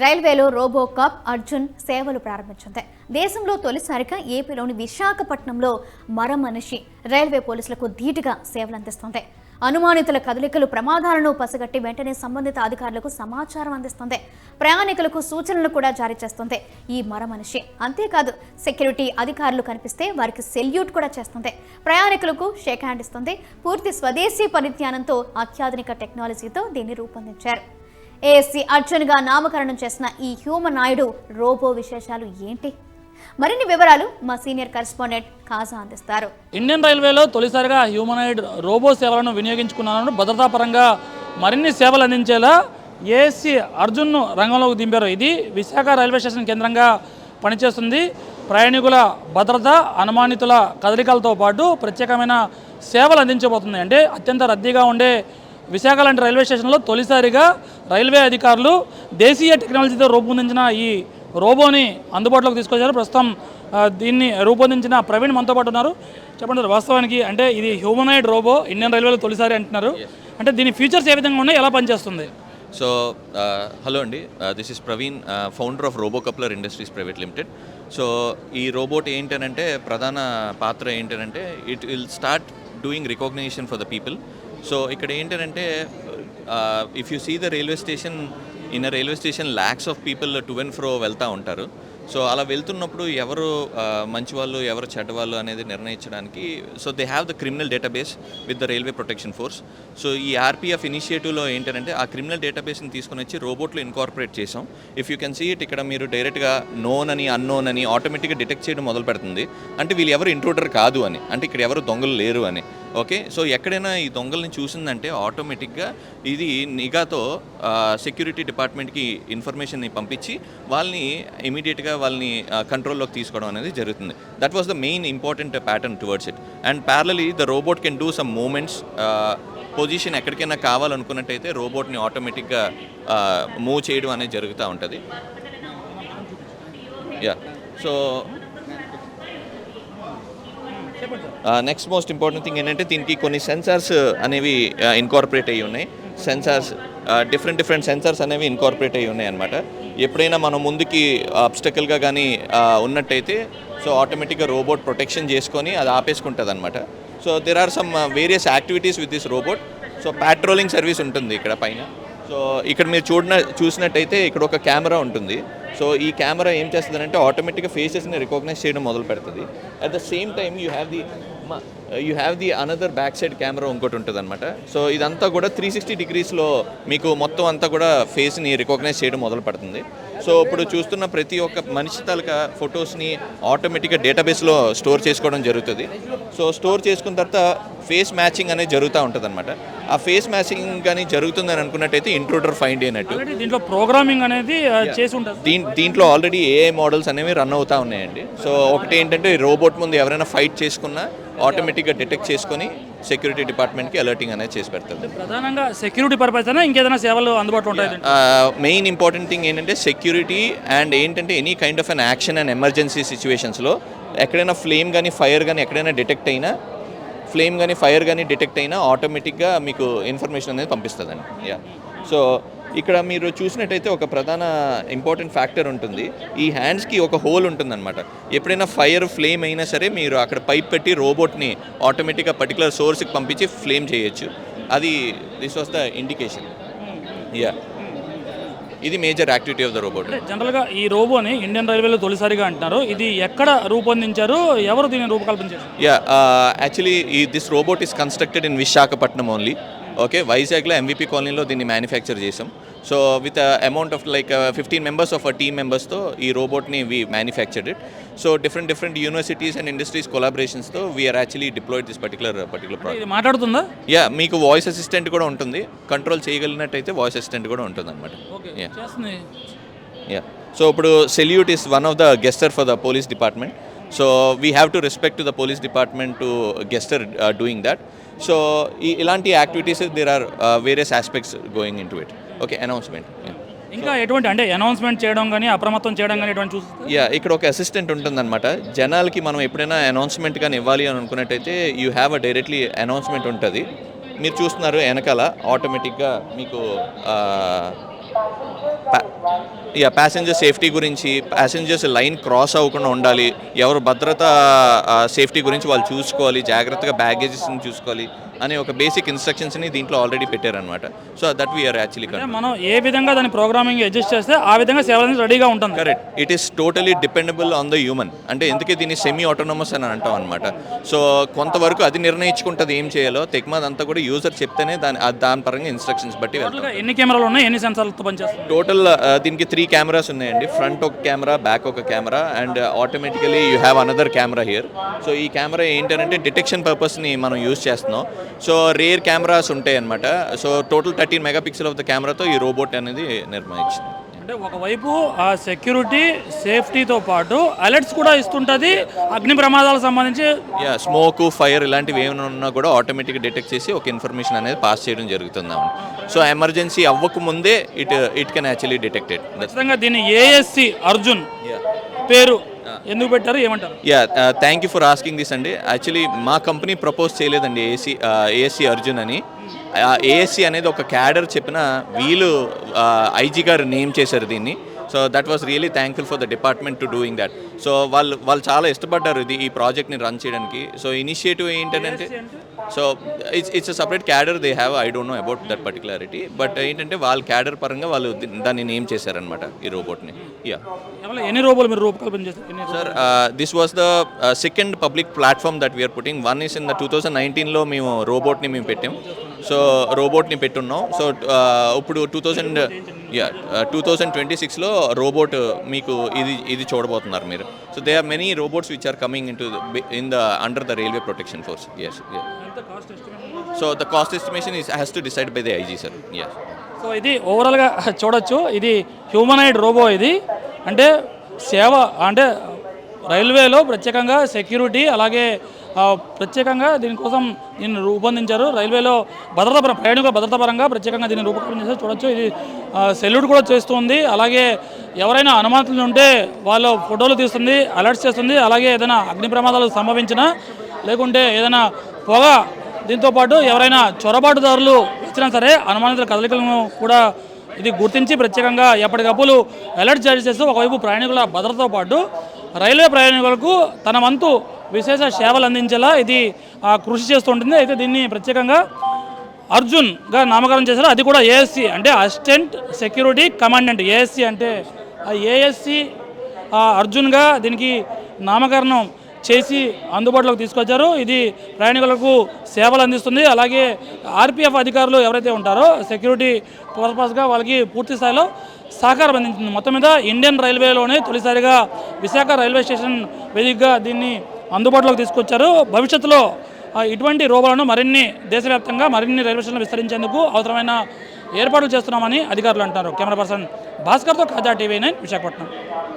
రైల్వేలో robo cup Arjun సేవలు ప్రారంభించింది. దేశంలో తొలిసారిగా ఏపీలోని విశాఖపట్నంలో మర మనిషి రైల్వే పోలీసులకు ధీటుగా సేవలు అందిస్తుంది. అనుమానితుల కదలికలు ప్రమాదాలను పసిగట్టి వెంటనే సంబంధిత అధికారులకు సమాచారం అందిస్తుంది. ప్రయాణికులకు సూచనలు కూడా జారీ చేస్తుంది. ఈ మర మనిషి అంతేకాదు సెక్యూరిటీ అధికారులు కనిపిస్తే వారికి సెల్యూట్ కూడా చేస్తుంది. ప్రయాణికులకు షేక్ హ్యాండ్ ఇస్తుంది. పూర్తి స్వదేశీ పరిజ్ఞానంతో అత్యాధునిక టెక్నాలజీతో దీన్ని రూపొందించారు. ఏఎస్సీ అర్జున్గా నామకరణం చేసిన ఈ హ్యూమనాయుడు రోబో విశేషాలు ఏంటి? మరిన్ని వివరాలు మా సీనియర్ కరెస్పాండెంట్ కాజా అందిస్తారు. ఇండియన్ రైల్వేలో తొలిసారిగా హ్యూమనాయిడ్ రోబో సేవలను వినియోగించుకున్నాను భద్రతా పరంగా మరిన్ని సేవలు అందించేలా ఏఎస్సీ అర్జున్ను రంగంలోకి దింపారు. ఇది విశాఖ రైల్వే స్టేషన్ కేంద్రంగా పనిచేస్తుంది. ప్రయాణికుల భద్రత అనుమానితుల కదలికలతో పాటు ప్రత్యేకమైన సేవలు అందించబోతుంది అంటే అత్యంత రద్దీగా ఉండే విశాఖ లాంటి రైల్వే స్టేషన్లో తొలిసారిగా రైల్వే అధికారులు దేశీయ టెక్నాలజీతో రూపొందించిన ఈ రోబోని అందుబాటులోకి తీసుకొచ్చారు. ప్రస్తుతం దీన్ని రూపొందించిన ప్రవీణ్ మనతో పాటు ఉన్నారు. చెప్పండి సార్, వాస్తవానికి అంటే ఇది హ్యూమనాయిడ్ రోబో ఇండియన్ రైల్వేలో తొలిసారి అంటున్నారు. అంటే దీని ఫీచర్స్ ఏ విధంగా ఉన్నాయి ఎలా పనిచేస్తుంది? సో హలో అండి this is Praveen founder of robo coupler industries private limited. So ఈ రోబోట్ ఏంటనంటే ప్రధాన పాత్ర ఏంటనంటే it will start doing recognition for the people. So ఇక్కడ ఏంటంటే if you see the railway station in railway station lakhs of people to and fro వెళ్తూ ఉంటారు. So అలా వెళ్తున్నప్పుడు ఎవరు మంచి వాళ్ళు ఎవరు చెడ్డవాళ్ళు అనేది నిర్ణయించడానికి so they have the criminal database with the railway protection force so ఈ ఆర్పిఎఫ్ ఇనిషియేటివ్లో ఏంటంటే ఆ క్రిమినల్ డేటాబేస్ని తీసుకొని వచ్చి రోబోట్లు ఇన్కార్పొరేట్ చేసాం. If you can see it ఇక్కడ మీరు డైరెక్ట్గా నోన్ అని అన్నోన్ అని ఆటోమేటిక్గా డిటెక్ట్ చేయడం మొదలు పెడుతుంది అంటే వీళ్ళు ఎవరు ఇంట్రూడర్ కాదు అని అంటే ఇక్కడ ఎవరు దొంగలు లేరు అని. ఓకే? సో ఎక్కడైనా ఈ దొంగల్ని చూసిందంటే ఆటోమేటిక్గా ఇది నిఘాతో సెక్యూరిటీ డిపార్ట్మెంట్కి ఇన్ఫర్మేషన్ని పంపించి వాళ్ళని ఇమీడియట్గా వాళ్ళని కంట్రోల్లోకి తీసుకోవడం అనేది జరుగుతుంది. That was the main important pattern towards it. And parallelly the robot can do some moments position ఎక్కడికైనా కావాలనుకున్నట్టయితే రోబోట్ని ఆటోమేటిక్గా మూవ్ చేయడం అనేది జరుగుతూ ఉంటుంది. Yeah so next most important thing ఏంటంటే దీనికి కొన్ని సెన్సార్స్ అనేవి ఇన్కార్పొరేట్ అయ్యి ఉన్నాయి. సెన్సార్స్ డిఫరెంట్ డిఫరెంట్ సెన్సార్స్ అనేవి ఇన్కార్పొరేట్ అయ్యి ఉన్నాయి అనమాట ఎప్పుడైనా మనం ముందుకి అబ్స్టకల్గా కానీ ఉన్నట్టయితే సో ఆటోమేటిక్గా రోబోట్ ప్రొటెక్షన్ చేసుకొని అది ఆపేసుకుంటుంది అనమాట so there are some various activities with this robot so patrolling service ఉంటుంది ఇక్కడ పైన. సో ఇక్కడ మీరు చూడన చూసినట్టయితే ఇక్కడ ఒక కెమెరా ఉంటుంది. సో ఈ కెమెరా ఏం చేస్తుందంటే ఆటోమేటిక్గా ఫేసెస్ని రికగ్నైజ్ చేయడం మొదలు పెడుతుంది. At the same time you have the you have the another back side camera ఇంకోటి ఉంటుంది అనమాట సో ఇదంతా కూడా త్రీ సిక్స్టీ డిగ్రీస్లో మీకు మొత్తం అంతా కూడా ఫేస్ని రికగ్నైజ్ చేయడం మొదలు పెడుతుంది. సో ఇప్పుడు చూస్తున్న ప్రతి ఒక్క మనిషి తాలూకా ఫొటోస్ని ఆటోమేటిక్గా డేటాబేస్లో స్టోర్ చేసుకోవడం జరుగుతుంది. సో స్టోర్ చేసుకున్న తర్వాత ఫేస్ మ్యాచింగ్ అనేది జరుగుతూ ఉంటుంది అనమాట ఆ ఫేస్ మ్యాచింగ్ కానీ జరుగుతుందని అనుకున్నట్టయితే ఇంట్రూడర్ ఫైండ్ అయినట్టు. దీంట్లో ప్రోగ్రామింగ్ అనేది ఆ, చేసి ఉంటుంది దీన్ దీంట్లో ఆల్రెడీ ఏఐ మోడల్స్ అనేవి రన్ అవుతూ ఉన్నాయండి. సో ఒకటి ఏంటంటే రోబోట్ ముందు ఎవరైనా ఫైట్ చేసుకున్నా ఆటోమేటిక్గా డిటెక్ట్ చేసుకొని సెక్యూరిటీ డిపార్ట్మెంట్కి అలర్టింగ్ అనేది చేసి పెడుతుంది ప్రధానంగా సెక్యూరిటీ పర్పస్ అయినా ఇంకేదైనా సేవలు అందుబాటులో ఉంటాయి మెయిన్ ఇంపార్టెంట్ థింగ్ ఏంటంటే సెక్యూరిటీ అండ్ ఏంటంటే any kind of an action and emergency సిచ్యువేషన్స్లో ఎక్కడైనా ఫ్లేమ్ కానీ ఫైర్ కానీ ఎక్కడైనా డిటెక్ట్ అయినా ఫ్లేమ్ కానీ ఫైర్ కానీ డిటెక్ట్ అయినా ఆటోమేటిక్గా మీకు ఇన్ఫర్మేషన్ అనేది పంపిస్తుందండి. యా సో ఇక్కడ మీరు చూసినట్టయితే ఒక ప్రధాన ఇంపార్టెంట్ ఫ్యాక్టర్ ఉంటుంది. ఈ హ్యాండ్స్కి ఒక హోల్ ఉంటుందన్నమాట. ఎప్పుడైనా ఫైర్ ఫ్లేమ్ అయినా సరే మీరు అక్కడ పైప్ పెట్టి రోబోట్ని ఆటోమేటిక్గా పర్టికులర్ సోర్స్కి పంపించి ఫ్లేమ్ చేయొచ్చు. అది this was the indication. Yeah ఇది major activity of the robot. జనరల్గా ఈ రోబోని ఇండియన్ రైల్వేలో తొలిసారిగా అంటున్నారు. ఇది ఎక్కడ రూపొందించారు? ఎవరు దీన్ని రూపకల్పన చేశారు? యా యాక్చువల్లీ ఈ this robot is constructed in Visakhapatnam only okay వైజాగ్లో ఎంవిపి కాలనీలో దీన్ని మ్యానుఫ్యాక్చర్ చేసాం so with amount of like fifteen members of a team మెంబర్స్తో ఈ రోబోట్ని we manufactured it so different different universities and industries కొలాబరేషన్స్తో we're actually deployed this particular particular project మాట్లాడుతుందా? Yeah మీకు voice assistant కూడా ఉంటుంది. Control చేయగలిగినట్టయితే voice assistant కూడా ఉంటుంది అనమాట యా సో ఇప్పుడు salute is one of the gesture for the police department so we have to respect to the police department to gesture doing that so ఈ ఇలాంటి activities there are various aspects going into it okay announcement ఇంకా ఎటువంటి అంటే announcement చేయడం కానీ అప్రమత్తం చేయడం కానీ ఎటువంటి చూస్తుంది యా ఇక్కడ ఒక అసిస్టెంట్ ఉంటుందన్నమాట. జనాలకి మనం ఎప్పుడైనా అనౌన్స్మెంట్ కానీ ఇవ్వాలి అని అనుకున్నట్టయితే you have a directly announcement ఉంటుంది. మీరు చూస్తున్నారు వెనకాల ఆటోమేటిక్గా మీకు యా ప్యాసింజర్ సేఫ్టీ గురించి ప్యాసింజర్స్ లైన్ క్రాస్ అవ్వకుండా ఉండాలి. ఎవరు భద్రత సేఫ్టీ గురించి వాళ్ళు చూసుకోవాలి జాగ్రత్తగా బ్యాగేజెస్ని చూసుకోవాలి. అనే ఒక బేసిక్ ఇన్స్ట్రక్షన్స్ని దీంట్లో ఆల్రెడీ పెట్టారనమాట సో దట్ వీఆర్ యాక్చువల్లీ మనం ఏ విధంగా దాని ప్రోగ్రామింగ్ అడ్జస్ట్ చేస్తే ఆ విధంగా సేవలు అనేది రెడీగా ఉంటుంది. Correct it is totally dependable on the human అంటే ఎందుకే దీన్ని సెమీ ఆటోనమస్ అని అంటాం అనమాట సో కొంతవరకు అది నిర్ణయించుకుంటుంది ఏం చేయాలో తెక్మాద్ అంతా కూడా యూజర్ చెప్తేనే దాని దాని పరంగా ఇన్స్ట్రక్షన్స్ బట్టి ఎన్ని కెమెరాలు ఉన్నాయి ఎన్ని సెన్సార్లతో పనిచేస్తుంది టోటల్ దీనికి త్రీ కెమెరాస్ ఉన్నాయండి. ఫ్రంట్ ఒక కెమెరా బ్యాక్ ఒక camera and automatically you have another camera here so ఈ కెమెరా ఏంటంటే డిటెక్షన్ పర్పస్ని మనం యూజ్ చేస్తున్నాం. సో రేర్ కెమెరాస్ ఉంటాయి అనమాట so total thirteen megapixel of the కెమెరాతో ఈ రోబోట్ అనేది నిర్మించింది. అంటే ఒకవైపు ఆ సెక్యూరిటీ సేఫ్టీతో పాటు అలర్ట్స్ కూడా ఇస్తుంటుంది. అగ్ని ప్రమాదాలకు సంబంధించి యా స్మోక్ ఫైర్ ఇలాంటివి ఏమైనా ఉన్నా కూడా ఆటోమేటిక్గా డిటెక్ట్ చేసి ఒక ఇన్ఫర్మేషన్ అనేది పాస్ చేయడం జరుగుతుంది సో ఎమర్జెన్సీ అవ్వకముందే it it can actually detected ఖచ్చితంగా దీన్ని ఏఎస్సి అర్జున్ పేరు ఎందుకు పెట్టారు? ఏమంటారు? Yeah thank you for asking this అండి. యాక్చువల్లీ మా కంపెనీ ప్రపోజ్ చేయలేదండి ఏసీ ఏఎస్సీ అర్జున్ అని. ఏఎస్సీ అనేది ఒక క్యాడర్ చెప్పిన వీళ్ళు ఐజీ గారు నేమ్ చేశారు దీన్ని. So that was really thankful for the department to doing that so వాళ్ళు వాళ్ళు చాలా ఇష్టపడ్డారు ఇది ఈ ప్రాజెక్ట్ని రన్ చేయడానికి. సో ఇనిషియేటివ్ ఏంటంటే so it's it's separate cadre they have I don't know about that particularity but ఏంటంటే వాళ్ళ క్యాడర్ పరంగా వాళ్ళు ది- దాన్ని నేమ్ చేశారనమాట ఈ రోబోట్ని యా ఎన్ని రోబోలు మీరు రూపకల్పన చేస్తారు uh, this was the uh, second public platform that we are putting. One is in the 2019లో మేము రోబోట్ని మేము పెట్టాం. సో రోబోట్ని పెట్టున్నాం. సో ఇప్పుడు two thousand yeah two thousand twenty సిక్స్లో రోబోట్ మీకు ఇది ఇది చూడబోతున్నారు మీరు. So they are many robots which are coming into in the under the railway protection force yes so the cost estimation is has to decide by the IG sir yes so ఇది ఓవరాల్గా చూడొచ్చు. ఇది humanoid robo ఇది. అంటే సేవ అంటే రైల్వేలో ప్రత్యేకంగా సెక్యూరిటీ అలాగే ప్రత్యేకంగా దీనికోసం దీన్ని రూపొందించారు. రైల్వేలో భద్రత ప్రయాణికుల భద్రత పరంగా ప్రత్యేకంగా దీన్ని రూపకల్పన చేసి చూడొచ్చు ఇది సెల్యూట్ కూడా చేస్తుంది. అలాగే ఎవరైనా అనుమానాలు ఉంటే వాళ్ళ ఫోటోలు తీస్తుంది అలర్ట్స్ చేస్తుంది. అలాగే ఏదైనా అగ్ని ప్రమాదాలు సంభవించినా లేకుంటే ఏదైనా పొగ దీంతో పాటు ఎవరైనా చొరబాటుదారులు వచ్చినా సరే అనుమానితుల కదలికలను కూడా ఇది గుర్తించి ప్రత్యేకంగా ఎప్పటికప్పుడు అలర్ట్ జారీ చేస్తూ ఒకవైపు ప్రయాణికుల భద్రతతో పాటు రైల్వే ప్రయాణికులకు తన వంతు విశేష సేవలు అందించేలా ఇది కృషి చేస్తూ ఉంటుంది అయితే దీన్ని ప్రత్యేకంగా అర్జున్గా నామకరణం చేశారు. అది కూడా ఏఎస్సి అంటే అసిస్టెంట్ సెక్యూరిటీ కమాండెంట్. ఏఎస్సి అంటే ఆ ఏఎస్సి అర్జున్గా దీనికి నామకరణం చేసి అందుబాటులోకి తీసుకొచ్చారు. ఇది ప్రయాణికులకు సేవలు అందిస్తుంది. అలాగే ఆర్పిఎఫ్ అధికారులు ఎవరైతే ఉంటారో సెక్యూరిటీ పర్పస్గా వాళ్ళకి పూర్తి స్థాయిలో సహకారం అందించింది. మొత్తం మీద ఇండియన్ రైల్వేలోనే తొలిసారిగా విశాఖ రైల్వే స్టేషన్ వేదికగా దీన్ని అందుబాటులోకి తీసుకొచ్చారు. భవిష్యత్తులో ఇటువంటి రోబోలను మరిన్ని దేశవ్యాప్తంగా మరిన్ని రైల్వే స్టేషన్లు విస్తరించేందుకు అవసరమైన ఏర్పాట్లు చేస్తున్నామని అధికారులు అంటారు. కెమెరా పర్సన్ భాస్కర్తో ఖాజా టీవీ నైన్ విశాఖపట్నం.